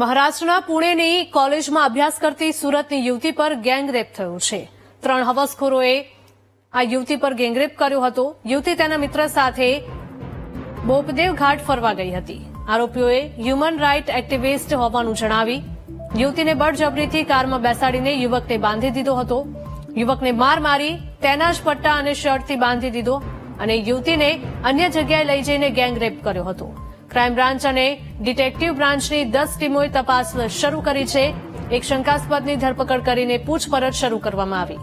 મહારાષ્ટ્રના પુણેની કોલેજમાં અભ્યાસ કરતી સુરતની યુવતી પર ગેંગરેપ થયો છે. ત્રણ હવસખોરોએ આ યુવતી પર ગેંગરેપ કર્યો હતો. યુવતી તેના મિત્ર સાથે બોપદેવ ઘાટ ફરવા ગઈ હતી. આરોપીઓએ હ્યુમન રાઇટ એક્ટિવિસ્ટ હોવાનું જણાવી યુવતીને બળજબરીથી કારમાં બેસાડીને યુવકને બાંધી દીધો હતો. યુવકને માર મારી તેના જ પટ્ટા અને શર્ટથી બાંધી દીધો અને યુવતીને અન્ય જગ્યાએ લઈ જઈને ગેંગરેપ કર્યો હતો. ક્રાઇમ બ્રાન્ચ અને ડિટેક્ટિવ બ્રાન્ચની દસ ટીમોએ તપાસ શરૂ કરી છે. એક શંકાસ્પદની ધરપકડ કરીને પૂછપરછ શરૂ કરવામાં આવી.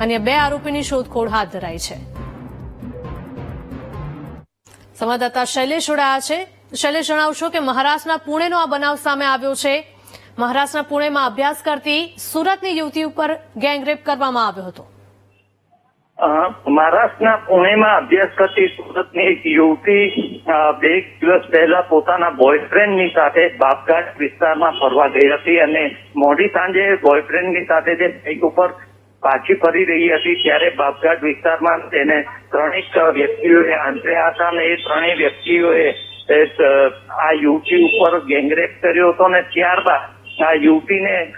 અન્ય બે આરોપીની શોધખોળ હાથ ધરાઈ છે. સંવાદદાતા શૈલેષ જોડાયા છે. શૈલેષ, જણાવશો કે મહારાષ્ટ્રના પુણેનો આ બનાવ સામે આવ્યો છે. મહારાષ્ટ્રના પુણેમાં અભ્યાસ કરતી સુરતની યુવતી ઉપર ગેંગરેપ કરવામાં આવ્યો હતો. મહારાષ્ટ્રના પુણેમાં અભ્યાસ કરતી સુરતની એક યુવતી બે દિવસ પહેલા પોતાના બોયફ્રેન્ડની સાથે બાપઘાટ વિસ્તારમાં ફરવા ગઈ હતી અને મોડી સાંજે બોયફ્રેન્ડની સાથે જે બાઇક ઉપર પાછી ફરી રહી હતી, ત્યારે બાપઘાટ વિસ્તારમાં તેને ત્રણેક વ્યક્તિઓએ આંતર્યા હતા અને એ ત્રણેય વ્યક્તિઓએ આ યુવતી ઉપર ગેંગરેપ કર્યો હતો અને ત્યારબાદ યુવતીને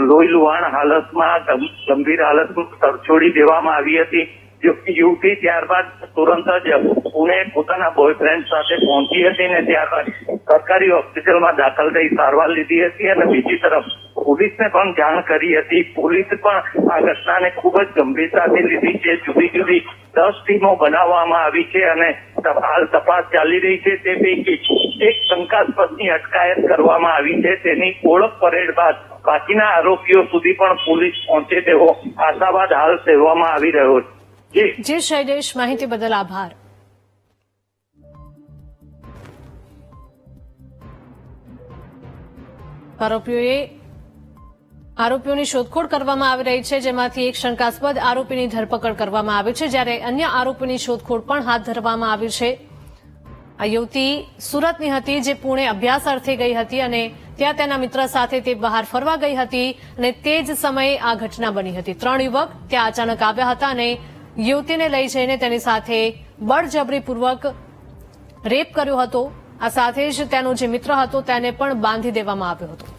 લોહી લુહાણ હાલતમાં ગંભીર હાલતમાં છોડી દેવામાં આવી હતી. યુવતી ત્યારબાદ તુરંત જ પુણે પોતાના બોયફ્રેન્ડ સાથે પહોંચી હતી ને ત્યારબાદ સરકારી હોસ્પિટલમાં દાખલ થઈ સારવાર લીધી હતી અને બીજી તરફ પોલીસને પણ જાણ કરી હતી. પોલીસ પણ આ ઘટનાને ખૂબ જ ગંભીરતાથી લીધી છે. જુદી જુદી દસ ટીમો બનાવવામાં આવી છે અને હાલ તપાસ ચાલી રહી છે તે પૈકી એક શંકાસ્પદની અટકાયત કરવામાં આવી છે. તેની ઓળખ પરેડ બાદ બાકીના આરોપીઓ સુધી પણ પોલીસ પહોંચે તેવો આશાવાદ હાલ સેવવામાં આવી રહ્યો છે. જી, શૈલેષ, માહિતી બદલ આભાર. આરોપીઓએ આરોપીઓની શોધખોળ કરવામાં આવી રહી છે, જેમાંથી એક શંકાસ્પદ આરોપીની ધરપકડ કરવામાં આવી છે, જ્યારે અન્ય આરોપીની શોધખોળ પણ હાથ ધરવામાં આવી છે. આ યુવતી સુરતની હતી, જે પુણે અભ્યાસ અર્થે ગઈ હતી અને ત્યાં તેના મિત્ર સાથે તે બહાર ફરવા ગઈ હતી અને તે જ સમયે આ ઘટના બની હતી. ત્રણ યુવક ત્યાં અચાનક આવ્યા હતા અને યુવતીને લઈ જઈને તેની સાથે બળજબરીપૂર્વક રેપ કર્યો હતો. આ સાથે જ તેનો જે મિત્ર હતો, તેને પણ બાંધી દેવામાં આવ્યો હતો.